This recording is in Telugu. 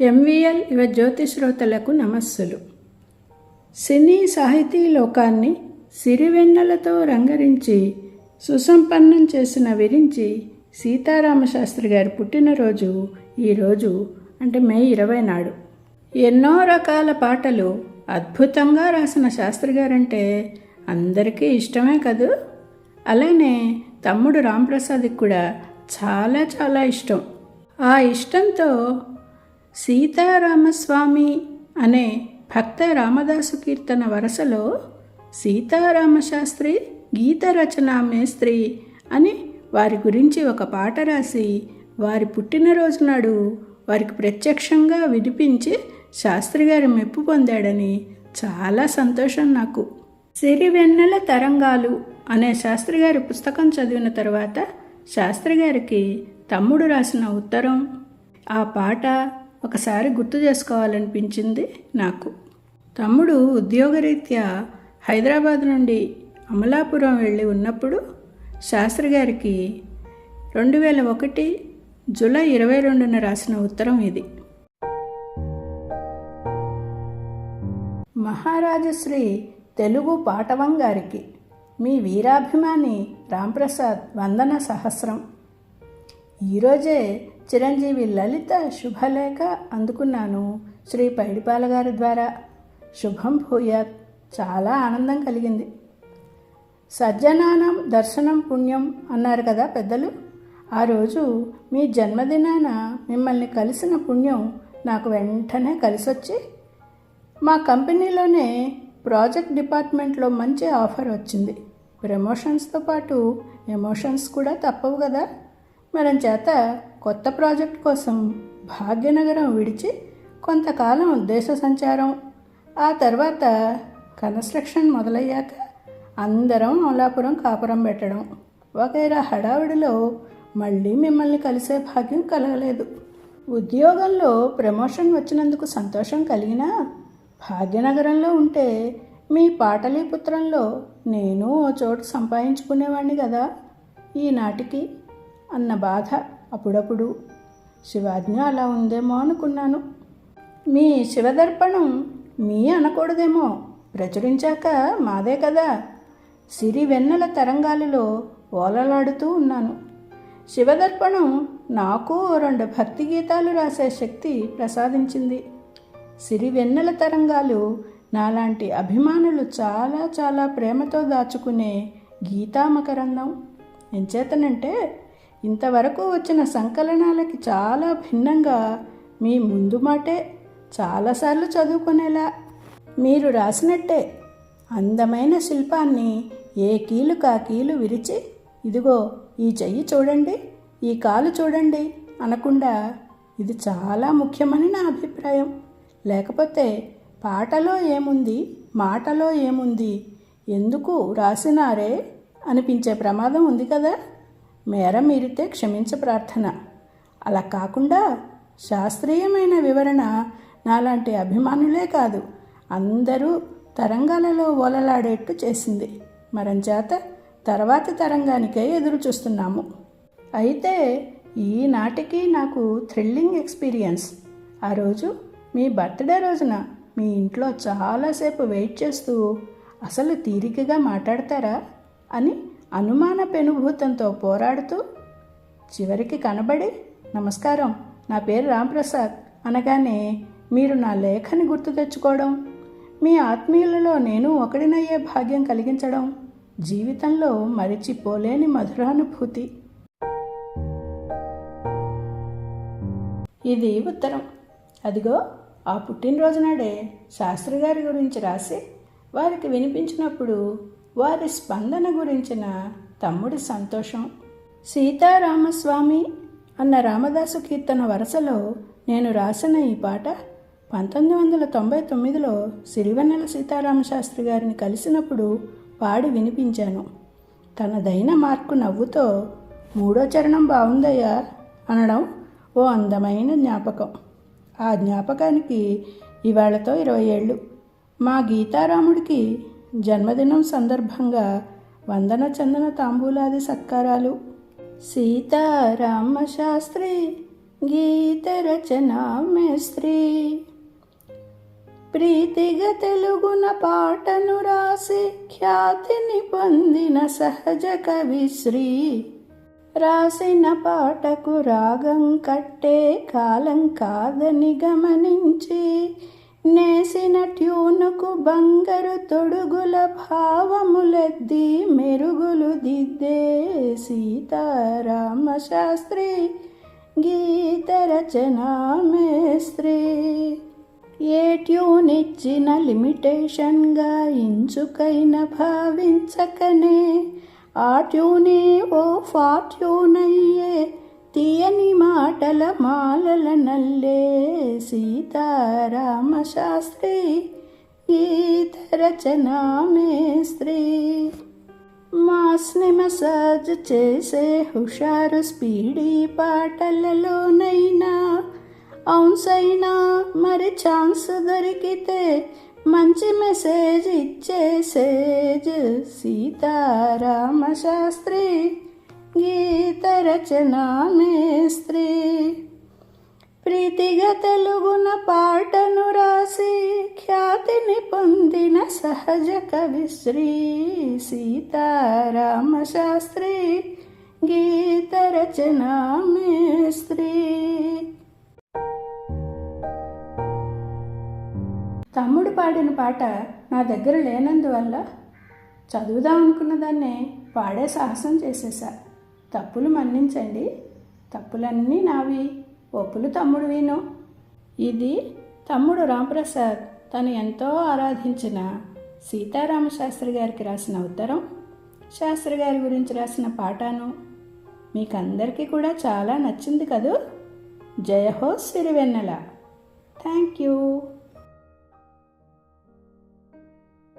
ఎంవిఎల్ యువ జ్యోతి శ్రోతలకు నమస్సులు. సినీ సాహితీ లోకాన్ని సిరివెన్నెలతో రంగరించి సుసంపన్నం చేసిన విరించి సీతారామశాస్త్రి గారి పుట్టినరోజు ఈరోజు అంటే మే ఇరవై నాడు. ఎన్నో రకాల పాటలు అద్భుతంగా రాసిన శాస్త్రి గారంటే అందరికీ ఇష్టమే కదూ? అలానే తమ్ముడు రాంప్రసాద్కి కూడా చాలా చాలా ఇష్టం. ఆ ఇష్టంతో సీతారామస్వామి అనే భక్త రామదాసు కీర్తన వరసలో సీతారామశాస్త్రి గీత రచన మేస్త్రి అని వారి గురించి ఒక పాట రాసి వారి పుట్టినరోజు నాడు వారికి ప్రత్యక్షంగా వినిపించి శాస్త్రి గారి మెప్పు పొందాడని చాలా సంతోషం నాకు. సిరివెన్నెల తరంగాలు అనే శాస్త్రి గారి పుస్తకం చదివిన తర్వాత శాస్త్రి గారికి తమ్ముడు రాసిన ఉత్తరం ఆ పాట ఒకసారి గుర్తు చేసుకోవాలనిపించింది నాకు. తమ్ముడు ఉద్యోగరీత్యా హైదరాబాద్ నుండి అమలాపురం వెళ్ళి ఉన్నప్పుడు శాస్త్రి గారికి రెండు వేల ఒకటి జూలై ఇరవై రెండున రాసిన ఉత్తరం ఇది. మహారాజశ్రీ తెలుగు పాటవం గారికి మీ వీరాభిమాని రాంప్రసాద్ వందన సహస్రం. ఈరోజే చిరంజీవి లలిత శుభలేఖ అందుకున్నాను. శ్రీ పైడిపాల గారి ద్వారా. శుభం భూయాత్. చాలా ఆనందం కలిగింది. సజ్జనానం దర్శనం పుణ్యం అన్నారు కదా పెద్దలు. ఆ రోజు మీ జన్మదినాన మిమ్మల్ని కలిసిన పుణ్యం నాకు వెంటనే కలిసొచ్చి మా కంపెనీలోనే ప్రాజెక్ట్ డిపార్ట్మెంట్లో మంచి ఆఫర్ వచ్చింది. ప్రమోషన్స్తో పాటు ఎమోషన్స్ కూడా తప్పవు కదా. మనం చేత కొత్త ప్రాజెక్ట్ కోసం భాగ్యనగరం విడిచి కొంతకాలం దేశ సంచారం. ఆ తర్వాత కన్స్ట్రక్షన్ మొదలయ్యాక అందరం అమలాపురం కాపురం పెట్టడం. వగైరా హడావిడిలో మళ్ళీ మిమ్మల్ని కలిసే భాగ్యం కలగలేదు. ఉద్యోగంలో ప్రమోషన్ వచ్చినందుకు సంతోషం కలిగినా భాగ్యనగరంలో ఉంటే మీ పాటలీపుత్రంలో నేను ఓ చోటు సంపాదించుకునేవాణ్ణి కదా. ఈనాటికి అన్న బాధ. అప్పుడప్పుడు శివాజ్ఞ అలా ఉందేమో అనుకున్నాను. మీ శివదర్పణం మీ అనకూడదేమో ప్రచురించాక మాదే కదా. సిరి వెన్నెల తరంగాలలో ఓలలాడుతూ ఉన్నాను. శివదర్పణం నాకు రెండు భక్తి గీతాలు రాసే శక్తి ప్రసాదించింది. సిరి వెన్నెల తరంగాలు నాలాంటి అభిమానులు చాలా చాలా ప్రేమతో దాచుకునే గీతామకరందం. ఎంచేతనంటే ఇంతవరకు వచ్చిన సంకలనాలకి చాలా భిన్నంగా మీ ముందు మాటే చాలాసార్లు చదువుకునేలా. మీరు రాసినట్టే అందమైన శిల్పాన్ని ఏ కీలు కా కీలు విరిచి ఇదిగో ఈ చెయ్యి చూడండి ఈ కాలు చూడండి అనకుండా ఇది చాలా ముఖ్యమని నా అభిప్రాయం. లేకపోతే పాటలో ఏముంది మాటలో ఏముంది ఎందుకు రాసినారే అనిపించే ప్రమాదం ఉంది కదా. మేర మీరితే క్షమించ ప్రార్థన. అలా కాకుండా శాస్త్రీయమైన వివరణ నాలాంటి అభిమానులే కాదు అందరూ తరంగాలలో ఓలలాడేట్టు చేసింది. మరంచేత తర్వాతి తరంగానికే ఎదురు చూస్తున్నాము అయితే ఈనాటికి నాకు థ్రిల్లింగ్ ఎక్స్పీరియన్స్. ఆ రోజు మీ బర్త్డే రోజున మీ ఇంట్లో చాలాసేపు వెయిట్ చేస్తూ అసలు తీరికగా మాట్లాడతారా? అని అనుమాన పెనుభూతంతో పోరాడుతూ చివరికి కనబడి నమస్కారం నా పేరు రాంప్రసాద్. అనగానే మీరు నా లేఖని గుర్తు తెచ్చుకోవడం మీ ఆత్మీయులలో నేను ఒకడినయ్యే భాగ్యం కలిగించడం జీవితంలో మరిచిపోలేని మధురానుభూతి. ఇది ఉత్తరం. అదిగో ఆ పుట్టినరోజు నాడే శాస్త్రి గారి గురించి రాసి వారికి వినిపించినప్పుడు వారి స్పందన గురించిన తమ్ముడి సంతోషం. సీతారామస్వామి అన్న రామదాసు కీర్తన వరుసలో నేను రాసిన ఈ పాట పంతొమ్మిది వందల తొంభై తొమ్మిదిలో సిరివెన్నెల సీతారామశాస్త్రి గారిని కలిసినప్పుడు పాడి వినిపించాను. తనదైన మార్కు నవ్వుతో మూడో చరణం బాగుందయ్యా అనడం ఓ అందమైన జ్ఞాపకం. ఆ జ్ఞాపకానికి ఇవాళతో ఇరవై ఏళ్ళు. మా గీతారాముడికి జన్మదినం సందర్భంగా వందన చందన తాంబూలాది సత్కారాలు. సీతారామ శాస్త్రి గీత రచనా మేస్త్రి. ప్రీతిగా తెలుగున పాటను రాసి ఖ్యాతిని పొందిన సహజ కవిశ్రీ రాసిన పాటకు రాగం కట్టే కాలం కాదని గమనించి నేసిన ట్యూనుకు బంగారు తొడుగుల భావములెద్ది మెరుగులు దిద్దే సీతారామ శాస్త్రి గీత రచనా మేస్త్రి. ఏ ట్యూన్ ఇచ్చిన లిమిటేషన్గా ఇంచుకైన భావించకనే ఆ ట్యూనే ఓ ఫార్ట్యూన్ అయ్యే తీయని మాటల మాలల నల్లే సీతారామ శాస్త్రి గీత రచనా మేస్త్రి. మాస్ని మసాజ్ చేసే హుషారు స్పీడీ పాటలలోనైనా అవున్సైనా మరి ఛాన్స్ దొరికితే మంచి మెసేజ్ ఇచ్చే సేజ్ సీతారామ శాస్త్రి. గీత రచనా మేస్త్రి ప్రీతిగా తెలుగున పాటను రాసి ఖ్యాతిని పొందిన సహజ కవి శ్రీ సీతారామ శాస్త్రి గీత రచనా మేస్త్రి తమ్ముడు పాడిన పాట నా దగ్గర లేనందువల్ల చదువుదాం అనుకున్న దాన్ని పాడే సాహసం చేసేసా. తప్పులు మన్నించండి. తప్పులన్నీ నావి. ఒప్పులు తమ్ముడు విను. ఇది తమ్ముడు రాంప్రసాద్. తను ఎంతో ఆరాధించిన సీతారామ శాస్త్రి గారికి రాసిన ఉత్తరం శాస్త్రి గారి గురించి రాసిన పాటాను మీకందరికీ కూడా చాలా నచ్చింది కదూ? జయహో సిరివెన్నెల. Thank you.